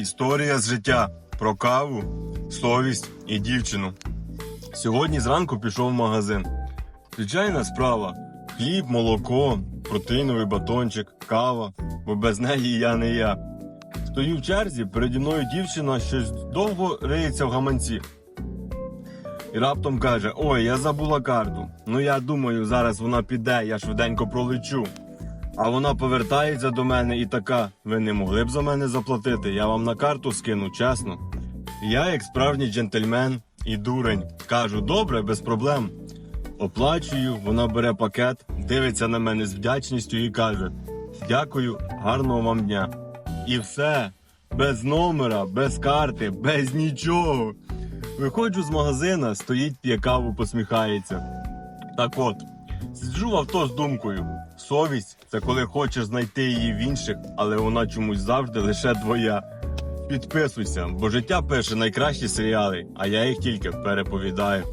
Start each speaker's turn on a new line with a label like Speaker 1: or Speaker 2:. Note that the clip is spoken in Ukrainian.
Speaker 1: Історія з життя про каву, совість і дівчину. Сьогодні зранку пішов в магазин. Звичайна справа: хліб, молоко, протеїновий батончик, кава, бо без неї я не я. Стою в черзі, переді мною дівчина щось довго риється в гаманці. І раптом каже: Ой, я забула карту. Ну я думаю, зараз вона піде, я швиденько пролечу. А вона повертається до мене і така: ви не могли б за мене заплатити, я вам на карту скину, чесно. Я, як справжній джентльмен і дурень, кажу, добре, без проблем. Оплачую, вона бере пакет, дивиться на мене з вдячністю і каже: Дякую, гарного вам дня. І все, без номера, без карти, без нічого. Виходжу з магазина, стоїть, п'є каву, посміхається. Так от, сиджу в авто з думкою. Совість це коли хочеш знайти її в інших, але вона чомусь завжди лише твоя. Підписуйся, бо життя пише найкращі серіали, а я їх тільки переповідаю.